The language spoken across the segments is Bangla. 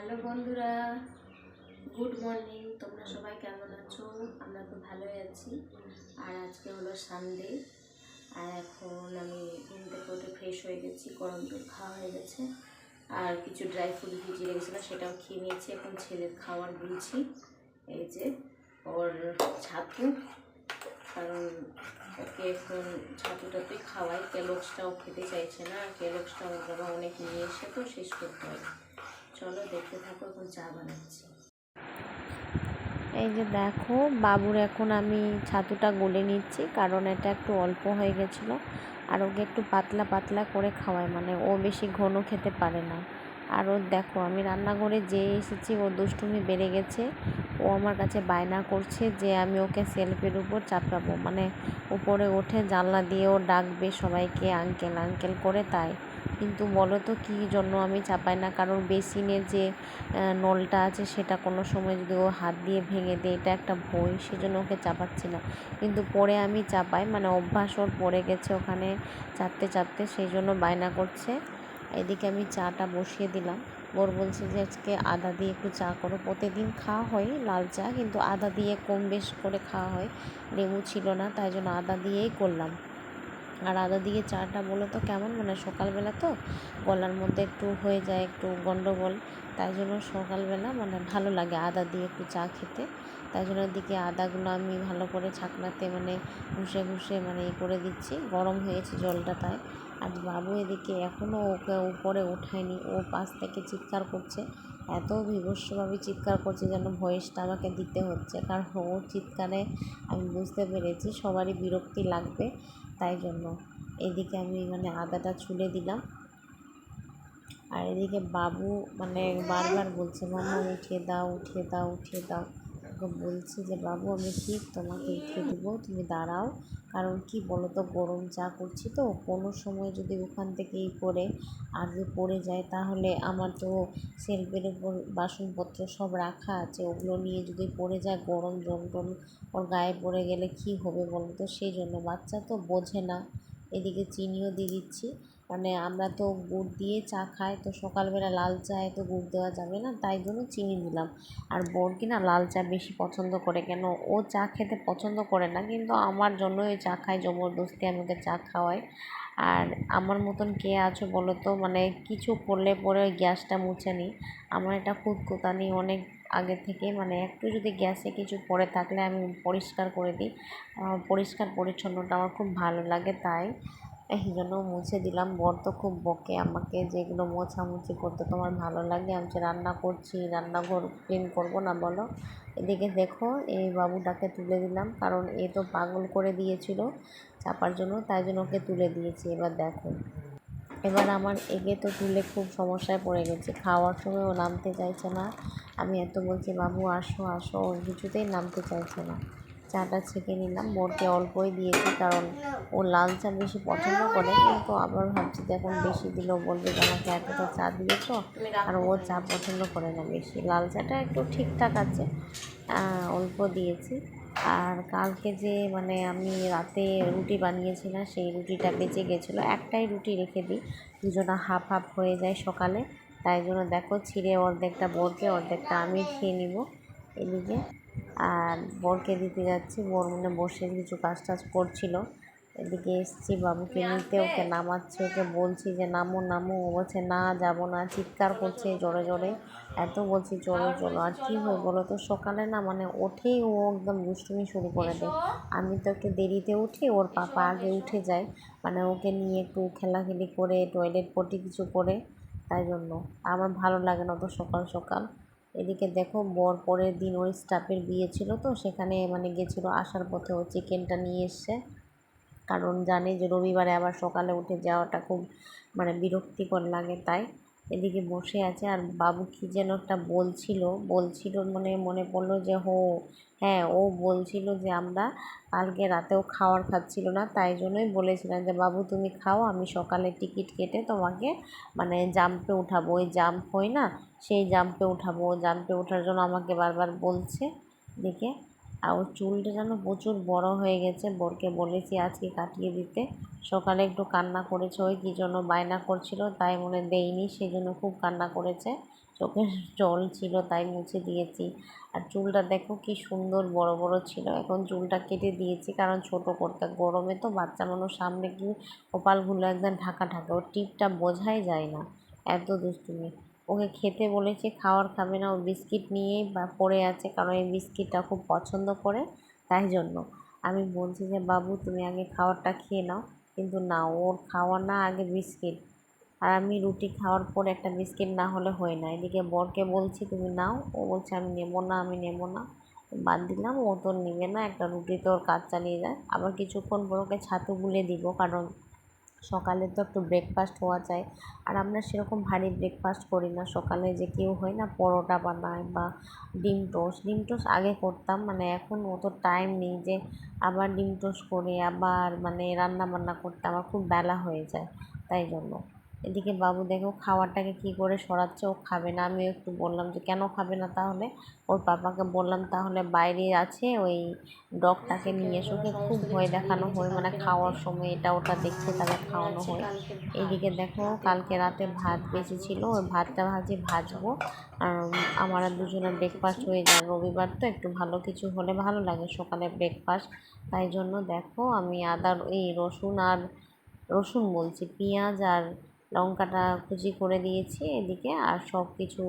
হ্যালো বন্ধুরা, গুড মর্নিং। তোমরা সবাই কেমন আছো? আমরা তো ভালোই আছি। আর আজকে হলো সানডে আর এখন আমি ঘুম থেকে উঠে ফ্রেশ হয়ে গেছি, গরম দুধ খাওয়া হয়ে গেছে। আর কিছু ড্রাই ফ্রুট ভিজিয়ে রেখেছিলাম, সেটাও খেয়ে নিয়েছি। এখন ছেলের খাওয়ার বলছি। এই যে ওর ছাতু। কারণ ওকে এখন ছাতুটাতেই খাওয়াই কেলক্সটাও খেতে চাইছে না। কেলক্সটা ওর অনেক নিয়ে এসে তো শেষ করতে হয় চলো দেখতে থাকো এখন চা বানাচ্ছি। এই যে দেখো, বাবুর এখন আমি ছাতুটা গলে নিচ্ছি, কারণ এটা একটু অল্প হয়ে গেছিল, আর ওকে একটু পাতলা পাতলা করে খাওয়াই মানে ও বেশি ঘন খেতে পারে না। আর ওর দেখো, আমি রান্নাঘরে যে এসেছি, ও দুষ্টুমি বেড়ে গেছে, ও আমার কাছে বায়না করছে যে আমি ওকে সেলফের উপর চাপাবো মানে উপরে ওঠে জানলা দিয়ে ও ডাকবে সবাইকে আঙ্কেল আঙ্কেল করে তাই। কিন্তু বলো তো কী জন্য আমি চাপাই না? কারণ বেসিনের যে নলটা আছে সেটা কোনো সময় যদি ও হাত দিয়ে ভেঙে দেয়, এটা একটা ভয় সেজন্য ওকে চাপাচ্ছি না। কিন্তু পরে আমি চাপাই মানে অভ্যাস ওর পড়ে গেছে ওখানে চাপতে চাপতে সেই জন্য বায়না করছে। এদিকে আমি চাটা বসিয়ে দিলাম। ওর বলছে যে, আজকে আদা দিয়ে একটু চা করো। প্রতিদিন খাওয়া হয় লাল চা, কিন্তু আদা দিয়ে কম বেশ করে খাওয়া হয়। লেবু ছিল না, তাই জন্য আদা দিয়েই করলাম। আর আদা দিয়ে চাটা বলো তো কেমন? মানে সকালবেলা তো গলার মধ্যে একটু হয়ে যায় একটু গন্ডগোল, তাই জন্য সকালবেলা মানে ভালো লাগে আদা দিয়ে একটু চা খেতে। তাই জন্য এদিকে আদাগুলো আমি ভালো করে ছাকনাতে মানে ঘুষে ঘুষে মানে ই করে দিচ্ছি। গরম হয়েছে জলটা তাই। আর বাবু এদিকে এখনও ওকে উপরে ওঠায়নি, ও পাশ থেকে চিৎকার করছে। এত বিভৎসভাবে চিৎকার করছে যেন ভয়েসটা আমাকে দিতে হচ্ছে। কারণ ও চিৎকারে আমি বুঝতে পেরেছি সবারই বিরক্তি লাগবে। তাই জন্য। এদিকে আমি মানে আদাটা ছুলে দিলাম। আর এদিকে বাবু মানে বারবার বলছে, মামা, উঠিয়ে দাও উঠিয়ে দাও উঠিয়ে দাও। ওকে বলছি যে, বাবু, আমি ঠিক তোমাকে উঠিয়ে দেবো, তুমি দাঁড়াও। কারণ কি বলো তো গরম চা করছি তো, কোনো সময় যদি ওখান থেকেই পড়ে আর যদি পড়ে যায়, তাহলে আমার তো সেলফের উপর বাসনপত্র সব রাখা আছে, ওগুলো নিয়ে যদি পড়ে যায়, গরম জল টল ওর গায়ে পড়ে গেলে কি হবে বলো তো সেই জন্য বাচ্চা তো বোঝে না। এদিকে চিনিও দিয়ে দিচ্ছি। মানে আমরা তো গুড় দিয়ে চা খাই, তো সকালবেলা লাল চায়ে তো গুড় দেওয়া যাবে না, তাই জন্য চিনি দিলাম। আর বোন কি না লাল চা বেশি পছন্দ করে, কেন ও চা খেতে পছন্দ করে না, কিন্তু আমার জন্য ওই চা খায়, জবরদস্তি আমি ওকে চা খাওয়াই আর আমার মতন কে আছো বলো তো মানে কিছু করলে পরে ওই গ্যাসটা মুছে নিই। আমার এটা খুঁতকুতানি অনেক আগে থেকে মানে একটু যদি গ্যাসে কিছু পড়ে থাকলে আমি পরিষ্কার করে দিই। পরিষ্কার পরিচ্ছন্নটা আমার খুব ভালো লাগে, তাই এই জন্য মুছে দিলাম। বর তো খুব বকে, আমাকে যেগুলো মোছামুছি করতে তোমার ভালো লাগে, আমি রান্না করছি, রান্নাঘর ক্লিন করব না বলো? এদিকে দেখো, এই বাবুটাকে তুলে দিলাম, কারণ এ তো পাগল করে দিয়েছিল চাপার জন্য, তাই জন্য ওকে তুলে দিয়েছি। এবার দেখো, এবার আমার এগে তো তুলে খুব সমস্যায় পড়ে গেছে, খাওয়ার সময় ও নামতে চাইছে না। আমি এত বলছি, বাবু, আসো আসো। ও কিছুতেই নামতে চাইছে না। চাটা ছেঁকে নিলাম। বোরকে অল্পই দিয়েছি কারণ ও লাল চা বেশি পছন্দ করে, কিন্তু আবার ভাবছি যে এখন বেশি দিলেও বলবে যে আমাকে এতটা চা দিয়েছ আর ও চা পছন্দ করে না বেশি। লাল চাটা একটু ঠিকঠাক আছে অল্প দিয়েছি। আর কালকে যে মানে আমি রাতে রুটি বানিয়েছিলাম, সেই রুটিটা বেঁচে গেছিল। একটাই রুটি রেখে দিই, দুজনা হাফ হাফ হয়ে যায় সকালে। তাই জন্য দেখো, ছিঁড়ে অর্ধেকটা বরকে অর্ধেকটা আমি খেয়ে নিব এদিকে। আর বরকে দিতে যাচ্ছি। বর মনে বসে কিছু কাজ টাজ করছিল। এদিকে এসছি বাবুকে নিতে। ওকে নামাচ্ছি, ওকে বলছি যে, নামো নামো। ও বলছে, না, যাব না। চিৎকার করছে জোরে জোরে। এত বলছি, চলো চলো। আর কী হয় বলো তো? সকালে না মানে ওঠেই ও একদম দুষ্টুমি শুরু করে দেয়। আমি তো একটু দেরিতে উঠি, ওর পাপা আগে উঠে যায়। মানে ওকে নিয়ে একটু খেলাখেলি করে টয়লেট পটি কিছু করে, তাই জন্য। আমার ভালো লাগে না অত সকাল সকাল। এদিকে দেখো বর পরের দিন ওর স্টাফের বিয়ে ছিল তো, সেখানে মানে গেছিল আসার পথে ও চিকেনটা নিয়ে এসছে। কারণ জানে যে রবিবারে আবার সকালে উঠে যাওয়াটা খুব মানে বিরক্তিকর লাগে তাই। এদিকে বসে আছে আর বাবু কি যেন একটা বলছিল বলছিল মানে মনে পড়ল যে হো হ্যাঁ ও বলছিল যে আমরা কালকে রাতেও খাওয়ার খাচ্ছিল না, তাই জন্যই বলেছিলাম যে বাবু তুমি খাও, আমি সকালে টিকিট কেটে তোমাকে মানে জাম্পে উঠাবো। ওই জাম্প হয় না সেই জাম্পে উঠাবো। জাম্পে ওঠার জন্য আমাকে বারবার বলছে দেখে। আর ওর চুলটা যেন প্রচুর বড় হয়ে গেছে। বরকে বলেছি আজকে কাটিয়ে দিতে। সকালে একটু কান্না করেছে ওই কী জন্য বায়না করছিল তাই মনে দেয়নি সেই জন্য খুব কান্না করেছে। চোখের জল ছিল তাই মুছে দিয়েছি। আর চুলটা দেখো কি সুন্দর বড় বড় ছিল। এখন চুলটা কেটে দিয়েছি কারণ ছোট করতে গরমে তো বাচ্চা মানুষ সামনে কি কপালগুলো একদম ঢাকা ঢাকা। ওর টিপটা বোঝাই যায় না। এত দুষ্টুমি। ওকে খেতে বলেছি, খাওয়ার খাবে না, ও বিস্কিট নিয়েই বা পড়ে আছে, কারণ এই বিস্কিটটা খুব পছন্দ করে, তাই জন্য। আমি বলছি যে, বাবু, তুমি আগে খাবারটা খেয়ে নাও। কিন্তু না, ওর খাওয়া না আগে বিস্কিট। আর আমি রুটি খাওয়ার পর একটা বিস্কিট না হলে হয় না। এদিকে বরকে বলছি, তুমি নাও। ও বলছে, আমি নেব না, আমি নেব না। বাদ দিলাম, ও তো নেবে না, একটা রুটি তো ওর কাজ চালিয়ে যায়। আবার কিছুক্ষণ পর ওকে ছাতু গুলে দিব, কারণ সকালে তো একটু ব্রেকফাস্ট হওয়া চাই আর আমরা সেরকম ভারী ব্রেকফাস্ট করি না। সকালে যে কেউ হয় না, পরোটা বানায় বা ডিম টোস্ট ডিম টোস্ট আগে করতাম মানে এখন অত টাইম নেই যে আবার ডিম টোস্ট করে, আবার মানে রান্না বান্না করতে। আমার খুব বেলা হয়ে যায়, তাই জন্য। এদিকে বাবু দেখো খাবারটাকে কি করে সরাচ্ছে, ও খাবে না। আমি একটু বললাম যে, কেন খাবে না তাহলে? ওর পাপাকে বললাম, তাহলে বাইরে আছে, ওই ডগটাকে নিয়ে এসে। ওকে খুব ভয় দেখানো হয় মানে খাওয়ার সময় এটা ওটা দেখতে তাকে খাওয়ানো হয়। এদিকে দেখো কালকে রাতে ভাত বেশি ছিল ওই ভাতটা ভাজি ভাজবো। আর আমার দুজনের ব্রেকফাস্ট হয়ে যায়, রবিবার তো একটু ভালো কিছু হলে ভালো লাগে সকালে ব্রেকফাস্ট তাই জন্য দেখো আমি আদা, এই রসুন আর রসুন বলছি, পেঁয়াজ আর লঙ্কাটা কুচি করে দিয়েছি এদিকে আর সব কিছু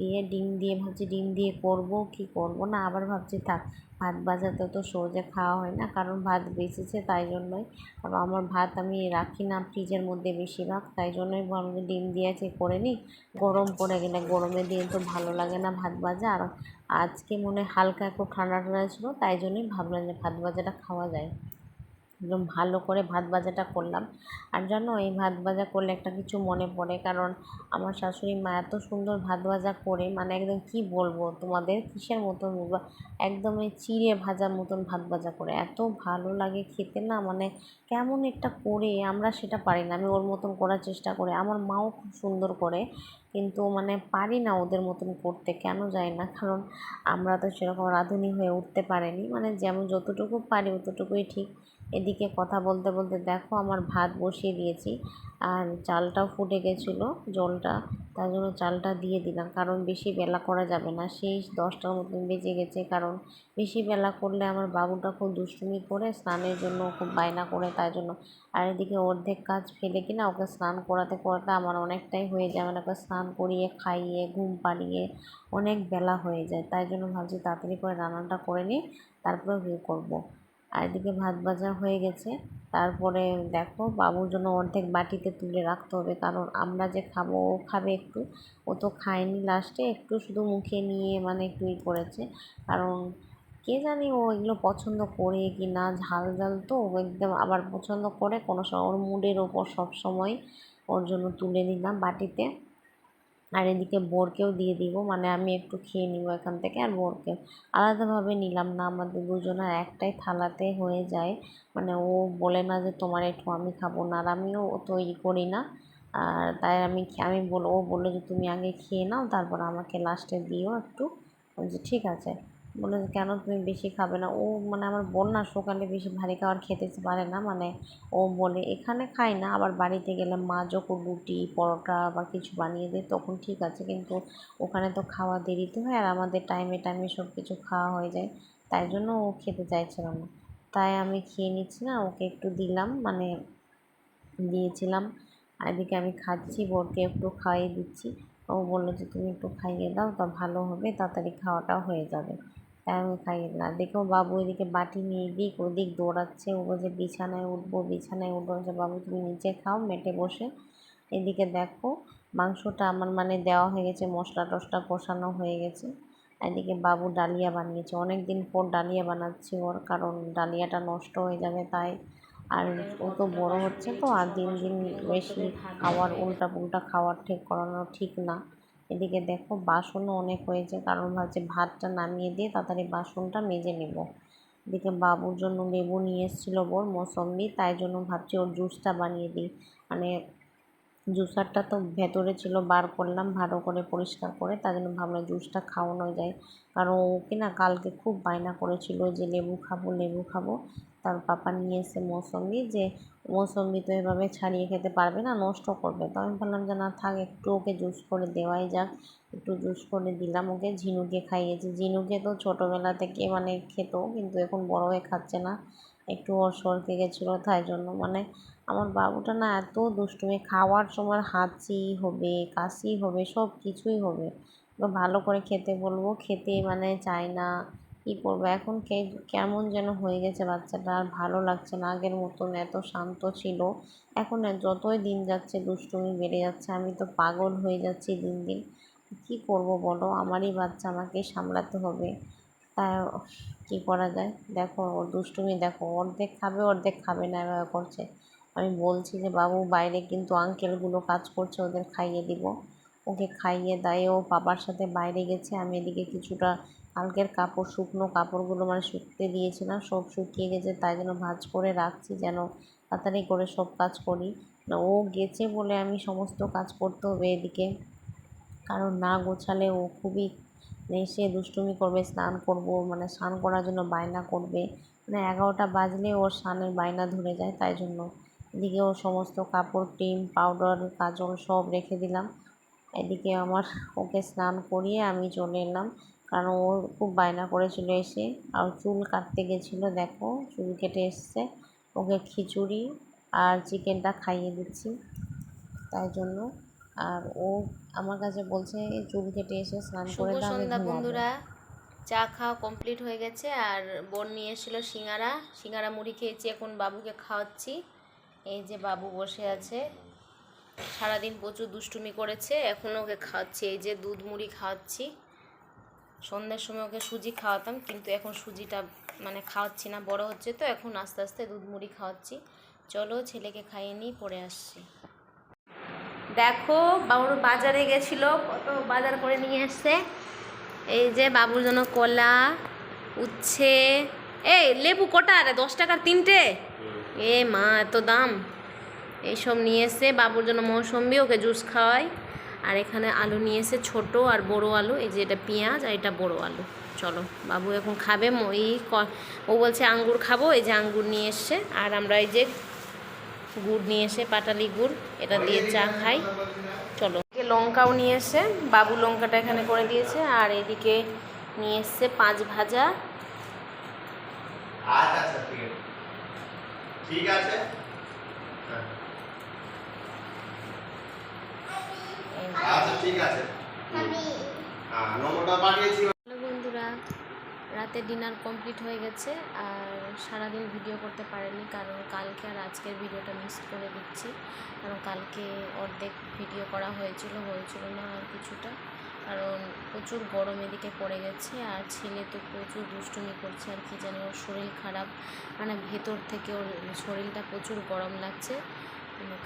দিয়ে ডিম দিয়ে ভাবছি ডিম দিয়ে করব, কি করব? না, আবার ভাবছি থাক, ভাত ভাজাতে তো সহজে খাওয়া হয় না, কারণ ভাত বেঁচেছে তাই জন্যই। আর আমার ভাত আমি রাখি না ফ্রিজের মধ্যে বেশিরভাগ, তাই জন্যই যে ডিম দিয়েছে করে নিই। গরম পড়ে গেলে গরমের দিন তো ভালো লাগে না ভাত ভাজা। আর আজকে মনে হালকা একটু ঠান্ডা ঠান্ডা ছিল, তাই জন্যই ভাবলাম যে ভাত ভাজাটা খাওয়া যায়। একদম ভালো করে ভাত ভাজাটা করলাম। আর জানো, এই ভাত ভাজা করলে একটা কিছু মনে পড়ে, কারণ আমার শাশুড়ি মা এত সুন্দর ভাত ভাজা করে মানে একদম কি বলব তোমাদের, কিসের মতন একদম এই চিড়ে ভাজার মতন ভাত ভাজা করে, এত ভালো লাগে খেতে না মানে কেমন একটা করে আমরা সেটা পারি না, আমি ওর মতন করার চেষ্টা করি, আমার মাও খুব সুন্দর করে, কিন্তু মানে পারি না ওদের মতন করতে, কেন যায় না, কারণ আমরা তো সেরকম রাঁধুনি হয়ে উঠতে পারিনি মানে যেমন যতটুকু পারি, অতটুকুই ঠিক। এদিকে কথা বলতে বলতে দেখো আমার ভাত বসিয়ে দিয়েছি আর চালটাও ফুটে গেছিল জলটা, তার জন্য চালটা দিয়ে দিলাম। কারণ বেশি বেলা করা যাবে না, সেই দশটার মতন বেজে গেছে। কারণ বেশি বেলা করলে আমার বাবুটা খুব দুষ্টুমি করে স্নানের জন্য খুব বায়না করে তাই জন্য। আর এদিকে অর্ধেক কাজ ফেলে কিনা ওকে স্নান করাতে করাতে আমার অনেকটাই হয়ে যায়। মানে ওকে স্নান করিয়ে, খাইয়ে, ঘুম পাড়িয়ে অনেক বেলা হয়ে যায়। তাই জন্য ভাবছি তাড়াতাড়ি করে রান্নাটা করে নিই তারপরে বিয়ে করব। আর এদিকে ভাত ভাজা হয়ে গেছে। তারপরে দেখো বাবুর জন্য অর্ধেক বাটিতে তুলে রাখতে হবে, কারণ আমরা যে খাব, ও খাবে একটু। ও তো খায়নি লাস্টে একটু শুধু মুখে নিয়ে মানে একটু ই করেছে। কারণ কে জানি ও এগুলো পছন্দ করে কি না, ঝাল ঝাল তো, ও একদম আবার পছন্দ করে, কোনো সময় ওর মুডের ওপর সব সময় ওর জন্য তুলে নিলাম বাটিতে। আর এদিকে বোরকেও দিয়ে দিব। মানে আমি একটু খেয়ে নিব এখান থেকে আর বোরকেও আলাদাভাবে নিলাম না। আমাদের দুজনের একটাই থালাতে হয়ে যায়। মানে ও বলে না যে, তোমার একটু আমি খাব না। আর আমিও ও তৈরি করি না। আর তাই আমি আমি বল, ও বলল যে, তুমি আগে খেয়ে নাও, তারপর আমাকে লাস্টে দিও একটু। যে ঠিক আছে। বলে কেন তুমি বেশি খাবে না? ও মানে আমার বোন না সকালে বেশি ভারী খাবার খেতে পারে না মানে ও বলে, এখানে খাই না, আবার বাড়িতে গেলে মা যখন রুটি, পরোটা বা কিছু বানিয়ে দেয় তখন ঠিক আছে, কিন্তু ওখানে তো খাওয়া দেরিতে হয় আর আমাদের টাইমে টাইমে সব কিছু খাওয়া হয়ে যায়, তাই জন্য ও খেতে চাইছিল না। তাই আমি খেয়ে নিচ্ছি না, ওকে একটু দিলাম মানে দিয়েছিলাম এদিকে আমি খাচ্ছি, বোরকে একটু খাইয়ে দিচ্ছি। ও বলল যে, তুমি একটু খাইয়ে দাও, তা ভালো হবে, তাড়াতাড়ি খাওয়াটাও হয়ে যাবে। তাই আমি খাইয়ে দিলাম দেখো বাবু এদিকে বাটি নিয়ে এদিক ওদিক দৌড়াচ্ছে। ও বলছে, বিছানায় উঠবো বিছানায় উঠবো। বলছে, বাবু, তুমি নিচে খাও, মেটে বসে। এদিকে দেখো মাংসটা আমার মানে দেওয়া হয়ে গেছে, মশলা টশলা কষানো হয়ে গেছে। এদিকে বাবু ডালিয়া বানিয়েছে। অনেক দিন পর ডালিয়া বানাচ্ছি ওর, কারণ ডালিয়াটা নষ্ট হয়ে যাবে তাই। আর ও তো বড়ো হচ্ছে তো, আর দিন দিন বেশি খাওয়ার উল্টা পুল্টা খাওয়ার ঠিক করানো ঠিক না। এদিকে দেখো বাসনও অনেক হয়েছে, কারণ ভাবছি ভাতটা নামিয়ে দিয়ে তাড়াতাড়ি বাসনটা মেজে নেব। এদিকে বাবুর জন্য লেবু নিয়ে এসেছিল বোর, মৌসম্বি, তাই জন্য ভাবছি ওর জুসটা বানিয়ে দিই। মানে জুসারটা তো ভেতরে ছিল, বার করলাম ভালো করে পরিষ্কার করে তার জন্য ভাবলাম জুসটা খাওয়ানো যায়। কারণ ওকে না কালকে খুব বায়না করেছিল যে লেবু খাব লেবু খাব। তার পাপা নিয়ে এসে মৌসম্বি যে মৌসম্বি তো এভাবে ছাড়িয়ে খেতে পারবে না, নষ্ট করবে। তো আমি ভাবলাম যে, না, থাক, একটু ওকে জুস করে দেওয়াই যাক। একটু জুস করে দিলাম ওকে, ঝিনুকে খাইয়েছি। ঝিনুকে তো ছোটোবেলা থেকে মানে খেত, কিন্তু এখন বড় হয়ে খাচ্ছে না। একটু ওর সরকে গেছিল, তাই জন্য মানে আমার বাবুটা না এত দুষ্টুমি, খাওয়ার সময় হাঁচি হবে, কাশি হবে সব কিছুই হবে ভালো করে খেতে বলব, খেতে মানে চায় না। কী করব এখন কে, কেমন যেন হয়ে গেছে বাচ্চাটা। আর ভালো লাগছে না। আগের মতন এত শান্ত ছিল। এখন যতই দিন যাচ্ছে, দুষ্টুমি বেড়ে যাচ্ছে। আমি তো পাগল হয়ে যাচ্ছি দিন দিন। কী করব বলো? আমারই বাচ্চা আমাকেই সামলাতে হবে। তা কী করা যায়? দেখো, ওর দুষ্টুমি দেখো। অর্ধেক খাবে অর্ধেক খাবে না এভাবে করছে। আমি বলছি যে, বাবু, বাইরে কিন্তু আঙ্কেলগুলো কাজ করছে, ওদের খাইয়ে দিব। ওকে খাইয়ে দায়ে ও বাবার সাথে বাইরে গেছে। আমি এদিকে কিছুটা কালকের কাপড়, শুকনো কাপড়গুলো মানে শুকতে দিয়েছিলাম সব শুকিয়ে গেছে, তাই জন্য ভাঁজ করে রাখছি যেন তাড়াতাড়ি করে সব কাজ করি। না, ও গেছে বলে আমি সমস্ত কাজ করতে হবে এদিকে। কারণ না গোছালে ও খুবই এসে দুষ্টুমি করবে, স্নান করব মানে স্নান করার জন্য বায়না করবে। মানে এগারোটা বাজলে ওর স্নানের বায়না ধরে যায়, তাই জন্য। এদিকে ও সমস্ত কাপড়, ক্রিম, পাউডার, কাজল সব রেখে দিলাম। এদিকে আমার ওকে স্নান করিয়ে আমি চলে এলাম। কারণ ও খুব বায়না করেছিল এসে। আর চুল কাটতে গেছিল দেখো চুল কেটে এসছে। ওকে খিচুড়ি আর চিকেনটা খাইয়ে দিচ্ছি তাই জন্য। আর ও আমার কাছে বলছে চুল কেটে এসে স্নান করে সন্ধ্যা বন্ধুরা। চা খাওয়া কমপ্লিট হয়ে গেছে। আর বোন নিয়ে এসেছিল সিঙ্গারা। সিঙ্গারা মুড়ি খেয়েছি এখন বাবুকে খাওয়াচ্ছি। এই যে বাবু বসে আছে। সারাদিন প্রচুর দুষ্টুমি করেছে এখন ওকে খাওয়াচ্ছি। এই যে দুধ মুড়ি খাওয়াচ্ছি। সন্ধ্যের সময় ওকে সুজি খাওয়াতাম কিন্তু এখন সুজিটা মানে খাওয়াচ্ছি না বড় হচ্ছে তো এখন আস্তে আস্তে দুধ মুড়ি খাওয়াচ্ছি। চলো ছেলেকে খাইয়ে নিই পরে আসছি। দেখো বাবুর বাজারে গেছিল কত বাজার করে নিয়ে এসছে। এই যে বাবুর জন্য কলা উচ্ছে এই লেবু কটা আরে দশ টাকার তিনটে? এ মা এত দাম। এইসব নিয়ে এসে বাবুর জন্য মৌসম্বি ওকে জুস খাওয়াই। আর এখানে আলু নিয়ে এসে ছোটো আর বড় আলু, এই যে এটা পেঁয়াজ আর এটা বড় আলু। চলো, বাবু এখন খাবে ওই ও বলছে আঙ্গুর খাব, এই যে আঙ্গুর নিয়ে এসছে। আর আমরা এই যে গুড় নিয়ে এসে, পাটালি গুড়, এটা দিয়ে চা খাই। চলো। লঙ্কাও নিয়ে এসে বাবু লঙ্কাটা এখানে করে দিয়েছে। আর এদিকে নিয়ে এসছে পাঁচ ভাজা। আচ্ছা আচ্ছা ঠিক আছে ঠিক আছে হ্যাঁ। এই আচ্ছা ঠিক আছে। হ্যাঁ নম্বরটা পাঠিয়েছি। বন্ধুরা রাতে ডিনার কমপ্লিট হয়ে গেছে আর সারাদিন ভিডিও করতে পারিনি কারণ কালকে আর আজকের ভিডিওটা মিস করে দিচ্ছি। কারণ কালকে অর্ধেক ভিডিও করা হয়েছিল হয়েছিল না আর কিছুটা। কারণ প্রচুর গরম এদিকে পড়ে গেছে আর ছেলে তো প্রচুর দুষ্টুমি করছে আর কি জানি ওর শরীর খারাপ। মানে ভেতর থেকে ওর শরীরটা প্রচুর গরম লাগছে।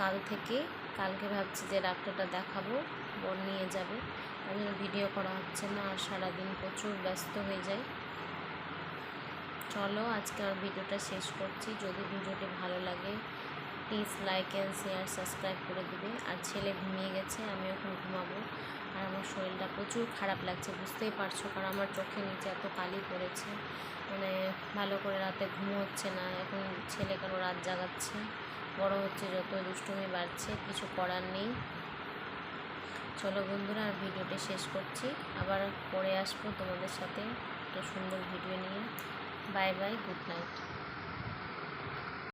কাল থেকে কালকে ভাবছি যে ডাক্তারটা দেখাবো। বোন নিয়ে যাবে। জন্য ভিডিও করা হচ্ছে না, আর সারাদিন প্রচুর ব্যস্ত হয়ে যায় চলো, আজকে আর ভিডিওটা শেষ করছি। যদি ভিডিওটি ভালো লাগে please like and share subscribe করে দিবে। আর ছেলে ঘুমিয়ে গেছে, আমি এখন ঘুমাবো। আর আমার শরীরটা প্রচুর খারাপ লাগছে, বুঝতেই পারছ। কারণ আমার চোখের নিচে এত কালি পড়েছে। মানে ভালো করে রাতে ঘুম হচ্ছে না। এখন ছেলে কেন রাত জাগাচ্ছে। বড় হচ্ছে যত দুষ্টুমি বাড়ছে, কিছু করার নেই। চলো বন্ধুরা, আর ভিডিওটি শেষ করছি। আবার পরে আসব তোমাদের সাথে একটা সুন্দর ভিডিও নিয়ে। Bye bye good night